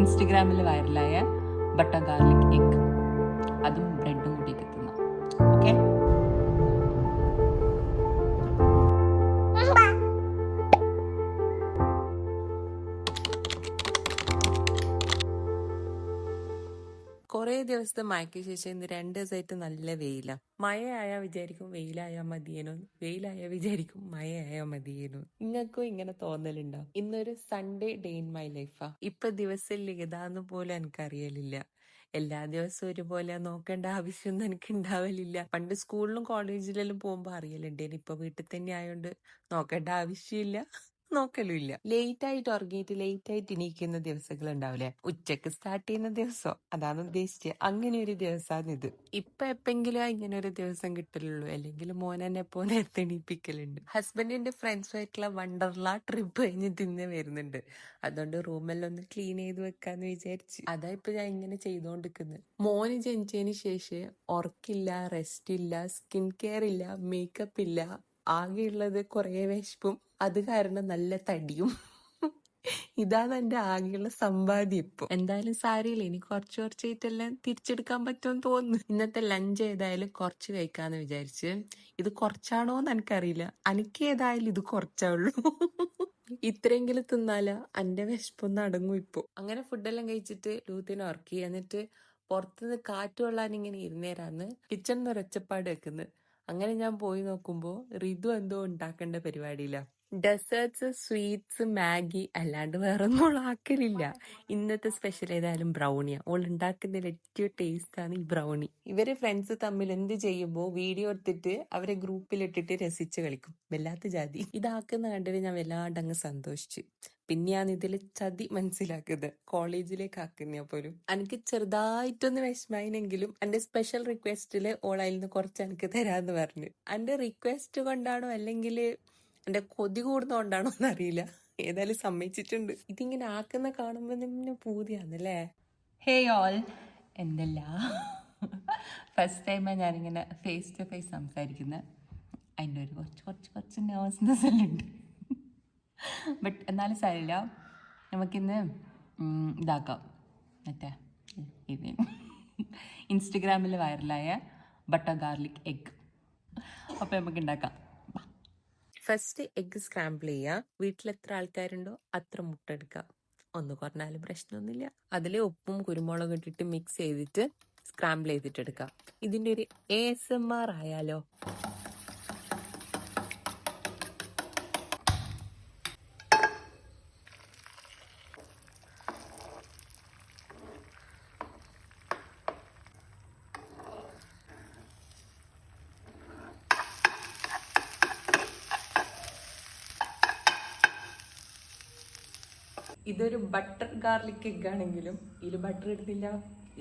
ഇൻസ്റ്റഗ്രാമിൽ വൈറലായ butter garlic egg അതും ബ്രെഡും കൂട്ടിയിട്ട് കുറേ ദിവസത്തെ മഴയ്ക്ക് ശേഷം ഇന്ന് രണ്ട് ദിവസമായിട്ട് നല്ല വെയിലാണ് മഴയായാ വിചാരിക്കും വെയിലായാ മതിയേനു. വെയിലായാ വിചാരിക്കും മഴയായാ മതിയേനു. നിങ്ങൾക്കും ഇങ്ങനെ തോന്നലുണ്ടോ? ഇന്നൊരു സൺഡേ ഡേ ഇൻ മൈ ലൈഫാ ഇപ്പൊ ദിവസം ലിഖിതാന്ന് പോലും എനിക്കറിയലില്ല. എല്ലാ ദിവസവും ഒരുപോലെ നോക്കേണ്ട ആവശ്യമൊന്നും എനിക്ക് ഉണ്ടാവലില്ല പണ്ട് സ്കൂളിലും കോളേജിലെല്ലാം പോകുമ്പോ അറിയലുണ്ട് ഇപ്പൊ വീട്ടിൽ തന്നെ ആയതുകൊണ്ട് നോക്കേണ്ട ആവശ്യമില്ല. നോക്കലുമില്ല ലേറ്റ് ആയിട്ട് ഉറങ്ങിയിട്ട് ലേറ്റ് ആയിട്ട് ഇണീക്കുന്ന ദിവസങ്ങൾ ഉണ്ടാവില്ലേ ഉച്ചയ്ക്ക് സ്റ്റാർട്ട് ചെയ്യുന്ന ദിവസം. അതാണ് ഉദ്ദേശിച്ചത് അങ്ങനെ ഒരു ദിവസമാണ് ഇത്. ഇപ്പൊ എപ്പെങ്കിലും ഇങ്ങനെ ഒരു ദിവസം കിട്ടലുള്ളൂ. അല്ലെങ്കിൽ മോൻ എന്നെ പോ നേരത്തെ ഹസ്ബൻഡിന്റെ ഫ്രണ്ട്സുമായിട്ടുള്ള വണ്ടർലാ ട്രിപ്പ് കഴിഞ്ഞ് തിന്നെ വരുന്നുണ്ട്. അതുകൊണ്ട് റൂമെല്ലാം ഒന്ന് ക്ലീൻ ചെയ്ത് വെക്കാന്ന് വിചാരിച്ച്. അതാ ഇപ്പൊ ഞാൻ ഇങ്ങനെ ചെയ്തോണ്ടിരിക്കുന്നത് മോന് ജനിച്ചതിന് ശേഷം ഉറക്കില്ല റെസ്റ്റ് ഇല്ല സ്കിൻ കെയർ ഇല്ല മേക്കപ്പ് ഇല്ല ആകെയുള്ളത് കുറേ വിശപ്പും അത് കാരണം നല്ല തടിയും. ഇതാണ് എന്റെ ആകെയുള്ള സമ്പാദ്യം ഇപ്പൊ. എന്തായാലും സാരിയില്ല ഇനി കുറച്ച് കുറച്ചായിട്ടെല്ലാം തിരിച്ചെടുക്കാൻ പറ്റുമെന്ന് തോന്നുന്നു. ഇന്നത്തെ ലഞ്ച് ഏതായാലും കുറച്ച് കഴിക്കാന്ന് വിചാരിച്ച്. ഇത് കുറച്ചാണോന്ന് എനിക്കറിയില്ല. എനിക്ക് ഏതായാലും ഇത് കുറച്ചേ ഉള്ളൂ. ഇത്രയെങ്കിലും തിന്നാല? എന്റെ വിശപ്പൊന്ന് അടങ്ങും ഇപ്പൊ. അങ്ങനെ ഫുഡെല്ലാം കഴിച്ചിട്ട് ലൂത്തിനെ ഉറക്കി. എന്നിട്ട് പുറത്തുനിന്ന് കാറ്റ് കൊള്ളാൻ ഇങ്ങനെ ഇരുന്നേരാന്ന്. കിച്ചൺ നിറച്ചപ്പാട് ഒരൊച്ചപ്പാട് വെക്കുന്നത് അങ്ങനെ ഞാൻ പോയി നോക്കുമ്പോൾ റിതു എന്തോ ഉണ്ടാക്കേണ്ട പരിപാടിയില്ല ഡെസേർട്സ് സ്വീറ്റ്സ് മാഗി അല്ലാണ്ട് വേറെ ഒന്നും ആക്കലില്ല. ഇന്നത്തെ സ്പെഷ്യൽ ഏതായാലും ബ്രൗണിയാ ഓൾ ഉണ്ടാക്കുന്ന ഏറ്റവും ടേസ്റ്റ് ആണ് ഈ ബ്രൗണി ഇവർ ഫ്രണ്ട്സ് തമ്മിൽ എന്ത് ചെയ്യുമ്പോ വീഡിയോ എടുത്തിട്ട് അവരെ ഗ്രൂപ്പിലിട്ടിട്ട് രസിച്ച് കളിക്കും. വല്ലാത്ത ജാതി. ഇതാക്കുന്ന കണ്ടിട്ട് ഞാൻ വല്ലാണ്ട് അങ്ങ് സന്തോഷിച്ചു. പിന്നെയാണ് ഇതിൽ ചതി മനസ്സിലാക്കുന്നത്. കോളേജിലേക്ക് ആക്കുന്ന പോലും. എനിക്ക് ചെറുതായിട്ടൊന്ന് വിഷമായിനെങ്കിലും എന്റെ സ്പെഷ്യൽ റിക്വസ്റ്റിൽ ഓളയിൽ നിന്ന് കുറച്ച് എനിക്ക് തരാന്ന് പറഞ്ഞു. എന്റെ റിക്വസ്റ്റ് കൊണ്ടാണോ അല്ലെങ്കിൽ എന്റെ കൊതി കൂടുന്നോണ്ടാണോ എന്നറിയില്ല. ഏതായാലും സമ്മതിച്ചിട്ടുണ്ട്. ഇതിങ്ങനെ ആക്കുന്ന കാണുമ്പോ തന്നെ പൂതിയാന്നല്ലേ? ഹേ ഓൾ എന്തല്ല? ഫസ്റ്റ് ടൈമാണ് ഞാനിങ്ങനെ ഫേസ് ടു ഫേസ് സംസാരിക്കുന്നത് അതിന്റെ ഒരു കുറച്ച് കുറച്ച് കുറച്ച് നെർവസ്നെസ് എല്ലാം ഉണ്ട്. ബട്ട് എന്നാലും സാരില്ല നമുക്കിന്ന് ഇതാക്കാം. മറ്റേ ഇത്. ഇൻസ്റ്റഗ്രാമിൽ വൈറലായ ബട്ടർ ഗാർലിക് എഗ് അപ്പോൾ നമുക്ക് ഉണ്ടാക്കാം ഫസ്റ്റ് എഗ്ഗ് സ്ക്രാമ്പിൾ ചെയ്യുക വീട്ടിൽ എത്ര ആൾക്കാരുണ്ടോ അത്ര മുട്ട എടുക്കുക ഒന്ന് കുറഞ്ഞാലും പ്രശ്നമൊന്നുമില്ല. അതിൽ ഉപ്പും കുരുമുളകും ഇട്ടിട്ട് മിക്സ് ചെയ്തിട്ട് സ്ക്രാമ്പിൾ ചെയ്തിട്ട് എടുക്കുക ഇതിന്റെ ഒരു എ എസ് എം ആർ ആയാലോ? ഇതൊരു ബട്ടർ ഗാർലിക് എഗ് ആണെങ്കിലും ഇതിൽ ബട്ടർ എടുത്തില്ല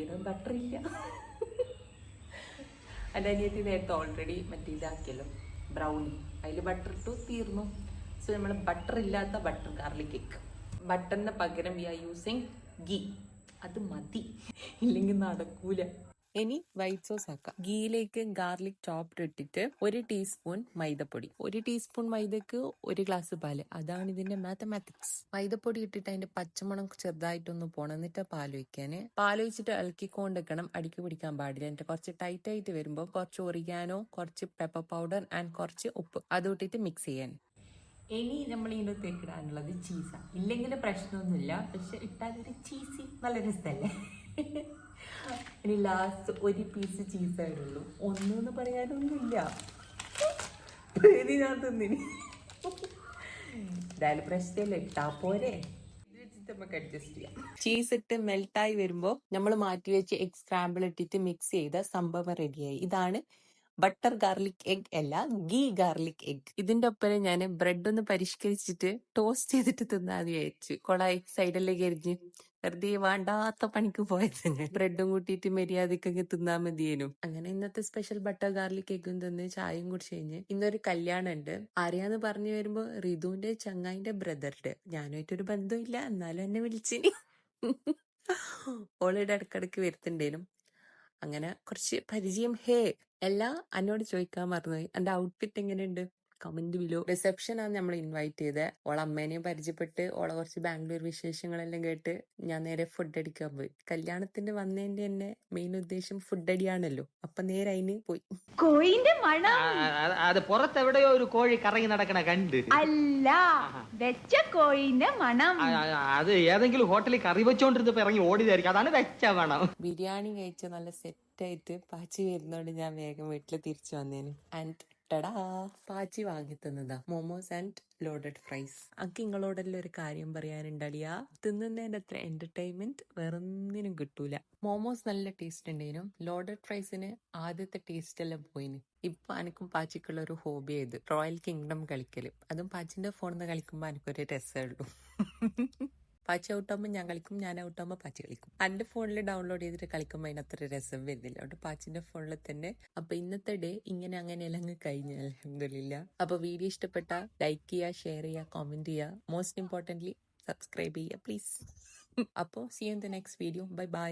ഇതിൽ ബട്ടർ ഇല്ല. എന്റെ അനിയത്തി നേരത്തെ ഓൾറെഡി മറ്റേ ഇതാക്കിയല്ലോ ബ്രൗണി അതിൽ ബട്ടർ ഇട്ടു തീർന്നു. സോ നമ്മൾ ബട്ടർ ഇല്ലാത്ത ബട്ടർ ഗാർലിക് എഗ്. ബട്ടറിന് പകരം വി ആർ യൂസിങ് ഗീ അത് മതി. ഇല്ലെങ്കിൽ നടക്കൂല. ഇനി വൈറ്റ് സോസ് ആക്കാം. ഗീയിലേക്ക് ഗാർലിക് ചോപ്ഡ് ഇട്ടിട്ട് ഒരു ടീസ്പൂൺ മൈദപ്പൊടി. ഒരു ടീസ്പൂൺ മൈദക്ക് ഒരു ഗ്ലാസ് പാൽ. അതാണ് ഇതിന്റെ മാത്തമാറ്റിക്സ് മൈദപ്പൊടി ഇട്ടിട്ട് അതിന്റെ പച്ചമണം ചെറുതായിട്ടൊന്ന് പോണം എന്നിട്ട് പാൽ ഒഴിക്കാന് പാൽ ഒഴിച്ചിട്ട് ഇളക്കിക്കൊണ്ടിരിക്കണം. അടിക്ക് പിടിക്കാൻ പാടില്ല. എന്നിട്ട് കുറച്ച് ടൈറ്റ് ആയിട്ട് വരുമ്പോൾ കുറച്ച് ഒറിയാനോ കുറച്ച് പെപ്പർ പൗഡർ ആൻഡ് കുറച്ച് ഉപ്പ്. അത് ഇട്ടിട്ട് മിക്സ് ചെയ്യാൻ. ഇനി നമ്മൾ ഇതിനകത്തേക്ക് ഇടാനുള്ളത് ചീസാണ് ഇല്ലെങ്കിൽ പ്രശ്നമൊന്നുമില്ല. പക്ഷെ ഇട്ടാൽ ഒരു ചീസി നല്ല രസമല്ലേ ഇനി ലാസ്റ്റ് ഒരു പീസ് ചീസായിട്ടുള്ളൂ ഒന്നെന്ന് പറയാനൊന്നുമില്ല. ഇതിനകത്തൊന്നിന് എന്തായാലും പ്രശ്നമില്ല ഇട്ടാ പോരെ. നമുക്ക് അഡ്ജസ്റ്റ് ചെയ്യാം. ചീസ് ഇട്ട് മെൽട്ടായി വരുമ്പോൾ നമ്മൾ മാറ്റി വെച്ച് എഗ് സ്ക്രാമ്പിൾ ഇട്ടിട്ട് മിക്സ് ചെയ്ത സംഭവം റെഡിയായി ഇതാണ് ബട്ടർ ഗാർലിക് എഗ് അല്ല ഗീ ഗാർലിക് എഗ് ഇതിന്റെ ഒപ്പം ഞാൻ ബ്രെഡ് ഒന്ന് പരിഷ്കരിച്ചിട്ട് ടോസ്റ്റ് ചെയ്തിട്ട് തിന്നാന്ന് വിചാരിച്ചു. കൊളായി സൈഡിലേക്ക് എരിഞ്ഞ്. വെറുതെ വേണ്ടാത്ത പണിക്ക് പോയത് ബ്രെഡും കൂട്ടിയിട്ട് മര്യാദക്കൊക്കെ തിന്നാൻ മതിയേനും. അങ്ങനെ ഇന്നത്തെ സ്പെഷ്യൽ ബട്ടർ ഗാർലിക് എഗും തിന്ന് ചായയും കുടിച്ച് കഴിഞ്ഞ് ഇന്നൊരു കല്യാണം ഉണ്ട് ആരെയാന്ന് പറഞ്ഞു വരുമ്പോ റിതുവിന്റെ ചങ്ങായിന്റെ ബ്രദറുടെ ഞാനായിട്ടൊരു ബന്ധമില്ല എന്നാലും എന്നെ വിളിച്ചിനി ഓളിയുടെ ഇടക്കിടക്ക് വരുത്തുണ്ടേനും അങ്ങനെ കുറച്ച് പരിചയം ഹേ അല്ല എന്നോട് ചോദിക്കാൻ മറന്നുപോയി എന്റെ ഔട്ട്ഫിറ്റ് എങ്ങനെയുണ്ട്? കമന്റ് ബിലോ റിസപ്ഷൻ ആണ് നമ്മൾ ഇൻവൈറ്റ് ചെയ്തത് ഓളെ അമ്മേനെയും പരിചയപ്പെട്ട് ഓളെ കുറച്ച് ബാംഗ്ലൂർ വിശേഷങ്ങളെല്ലാം കേട്ട് ഞാൻ നേരെ ഫുഡ് അടിക്കാൻ പോയി. കല്യാണത്തിന് വന്നതിന്റെ തന്നെ മെയിൻ ഉദ്ദേശം ഫുഡ് അടിയാണല്ലോ. അപ്പൊ നേരെ അതിന് പോയി. കോഴിന്റെ മണം. അത് പുറത്തെവിടെയോ ഒരു കോഴി കറങ്ങി നടക്കണ കണ്ട്. അല്ല വെച്ച കോഴിന്റെ മണം. അത് ഏതെങ്കിലും ഹോട്ടലിൽ കറി വെച്ചോണ്ടിരുന്നപ്പോ ഇറങ്ങി ഓടിയതായിരിക്കും അതാണ് വെച്ച മണം. ബിരിയാണി കഴിച്ച നല്ല സെറ്റായിട്ട് പാച്ചി വരുന്നോണ്ട് ഞാൻ വേഗം വീട്ടിൽ തിരിച്ചു വന്നേന്. ആൻഡ് ടടാ പാച്ചി വാങ്ങി തന്നതാ. മോമോസ് ആൻഡ് ലോഡഡ് ഫ്രൈസ് അക്ക് നിങ്ങളോടെല്ലാം ഒരു കാര്യം പറയാനുണ്ടളിയാ തിന്നുന്നതിന്റെ അത്ര എന്റർടൈൻമെന്റ് വേറൊന്നിനും കിട്ടൂല. മോമോസ് നല്ല ടേസ്റ്റ് ഉണ്ടേനും. ലോഡഡ് ഫ്രൈസിന് ആദ്യത്തെ ടേസ്റ്റ് എല്ലാം പോയിന്. ഇപ്പൊ എനിക്കും പാച്ചിക്കുള്ള ഒരു ഹോബി ആയത്. റോയൽ കിങ്ഡം കളിക്കൽ. അതും പാച്ചിന്റെ ഫോണിൽ നിന്ന് കളിക്കുമ്പോ എനിക്കൊരു രസമേ ഉള്ളൂ. പാച്ചി ഔട്ടാകുമ്പോൾ ഞാൻ കളിക്കും ഞാൻ ഔട്ടാകുമ്പോൾ പച്ച കളിക്കും. എന്റെ ഫോണിൽ ഡൗൺലോഡ് ചെയ്തിട്ട് കളിക്കുമ്പോൾ അതിനത്ര രസം വരുന്നില്ല. അതുകൊണ്ട് പാച്ചിന്റെ ഫോണിൽ തന്നെ അപ്പൊ ഇന്നത്തെ ഡേ ഇങ്ങനെ അങ്ങനെ അങ്ങ് കഴിഞ്ഞു അലഹമില്ല അപ്പൊ വീഡിയോ ഇഷ്ടപ്പെട്ട ലൈക്ക് ചെയ്യുക ഷെയർ ചെയ്യുക കോമെന്റ് ചെയ്യുക മോസ്റ്റ് ഇമ്പോർട്ടന്റ്ലി സബ്സ്ക്രൈബ് ചെയ്യുക പ്ലീസ് അപ്പോൾ see in the next video bye bye